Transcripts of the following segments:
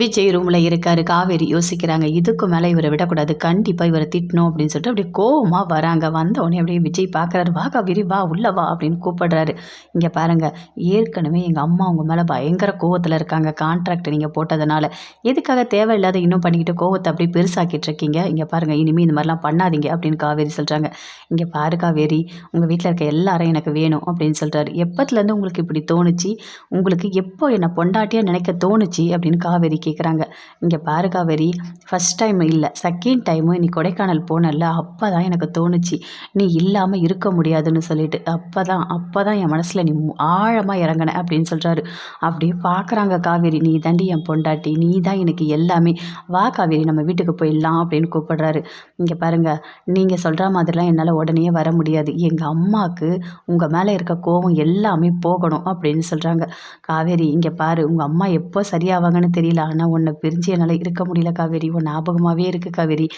விஜய் ரூமில் இருக்காரு காவேரி யோசிக்கிறாங்க இதுக்கு மேலே இவரை விடக்கூடாது கண்டிப்பாக இவரை திட்டணும் அப்படின்னு சொல்லிட்டு அப்படியே கோவமாக வராங்க. வந்த உடனே அப்படியே விஜய் பார்க்குறாரு வா காவேரி வா உள்ள வா அப்படின்னு கூப்பிடுறாரு. இங்கே பாருங்க ஏற்கனவே எங்கள் அம்மா உங்கள் மேலே பயங்கர கோவத்தில் இருக்காங்க கான்ட்ராக்ட் நீங்கள் போட்டதுனால. எதுக்காக தேவையில்லாத இன்னும் பண்ணிக்கிட்டு கோவத்தை அப்படி பெருசாக்கிட்டு இருக்கீங்க? இங்கே பாருங்கள் இனிமேல் இந்த மாதிரிலாம் பண்ணாதீங்க அப்படின்னு காவேரி சொல்கிறாங்க இங்கே பாரு காவேரி உங்கள் வீட்டில் இருக்க எல்லாரும் எனக்கு வேணும் அப்படின்னு சொல்கிறாரு எப்பத்துலேருந்து உங்களுக்கு இப்படி தோணுச்சு? உங்களுக்கு எப்போ என்னை பொண்டாட்டியாக நினைக்க தோணுச்சு? அப்படின்னு காவேரி கேட்குறாங்க இங்கே பாரு காவேரி ஃபஸ்ட் டைம் இல்லை செகண்ட் டைமும் நீ கொடைக்கானல் போனல அப்போ தான் எனக்கு தோணுச்சு நீ இல்லாமல் இருக்க முடியாதுன்னு சொல்லிட்டு அப்போ தான் அப்போ தான் என் மனசில் நீ ஆழமாக இறங்கின அப்படின்னு சொல்கிறாரு அப்படியே பார்க்குறாங்க காவேரி நீ தாண்டி என் பொண்டாட்டி நீ தான் எனக்கு எல்லாமே வா காவேரி நம்ம வீட்டுக்கு போயிடலாம் அப்படின்னு கூப்பிடுறாரு. இங்கே பாருங்கள் நீங்கள் சொல்கிற மாதிரிலாம் என்னால் உடனே வர முடியாது. எங்கள் அம்மாவுக்கு உங்கள் மேலே இருக்க கோவம் எல்லாமே போகணும் அப்படின்னு சொல்கிறாங்க காவேரி இங்கே பாரு உங்கள் அம்மா எப்போ சரியாவாங்கன்னு தெரியல ஆனால் உன்னை பிரிஞ்சு என்னால் இருக்க முடியல காவேரி. உன் ஞாபகமாகவே இருக்குது காவேரி.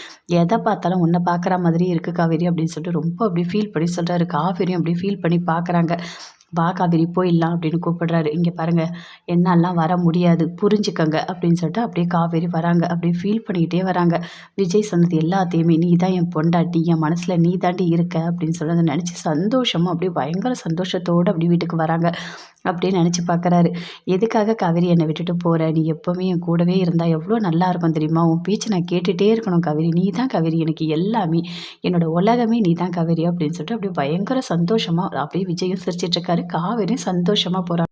எதை பார்த்தாலும் உன்னை பார்க்குற மாதிரி இருக்குது காவேரி அப்படின்னு சொல்லிட்டு ரொம்ப அப்படியே ஃபீல் பண்ணி சொல்கிறாரு காவேரியும் அப்படியே ஃபீல் பண்ணி பார்க்குறாங்க. வா காவேரி போயிடலாம் அப்படின்னு கூப்பிடுறாரு. இங்கே பாருங்கள் என்னெல்லாம் வர முடியாது புரிஞ்சுக்கங்க அப்படின்னு சொல்லிட்டு அப்படியே காவேரி வராங்க. அப்படியே ஃபீல் பண்ணிக்கிட்டே வராங்க. விஜய் சொன்னது எல்லாத்தையுமே நீ தான் என் பொண்டாட்டி என் மனசில் நீ தாண்டி இருக்க அப்படின்னு சொல்லி அதை நினச்சி சந்தோஷமாக அப்படியே பயங்கர சந்தோஷத்தோடு அப்படி வீட்டுக்கு வராங்க. அப்படின்னு நினச்சி பார்க்குறாரு எதுக்காக கவிரி என்னை விட்டுட்டு போகிற நீ எப்போவுமே என் கூடவே இருந்தால் எவ்வளோ நல்லா இருக்கும் தெரியுமா? உன் பேச்சு நான் கேட்டுகிட்டே இருக்கணும் கவிரி. நீ தான் கவிரி. எனக்கு எல்லாமே என்னோட உலகமே நீ தான் கவிரி அப்படின்னு சொல்லிட்டு அப்படியே பயங்கர சந்தோஷமாக அப்படியே விஜயும் சிரிச்சிட்ருக்காரு காவிரியும் சந்தோஷமாக போகிறாங்க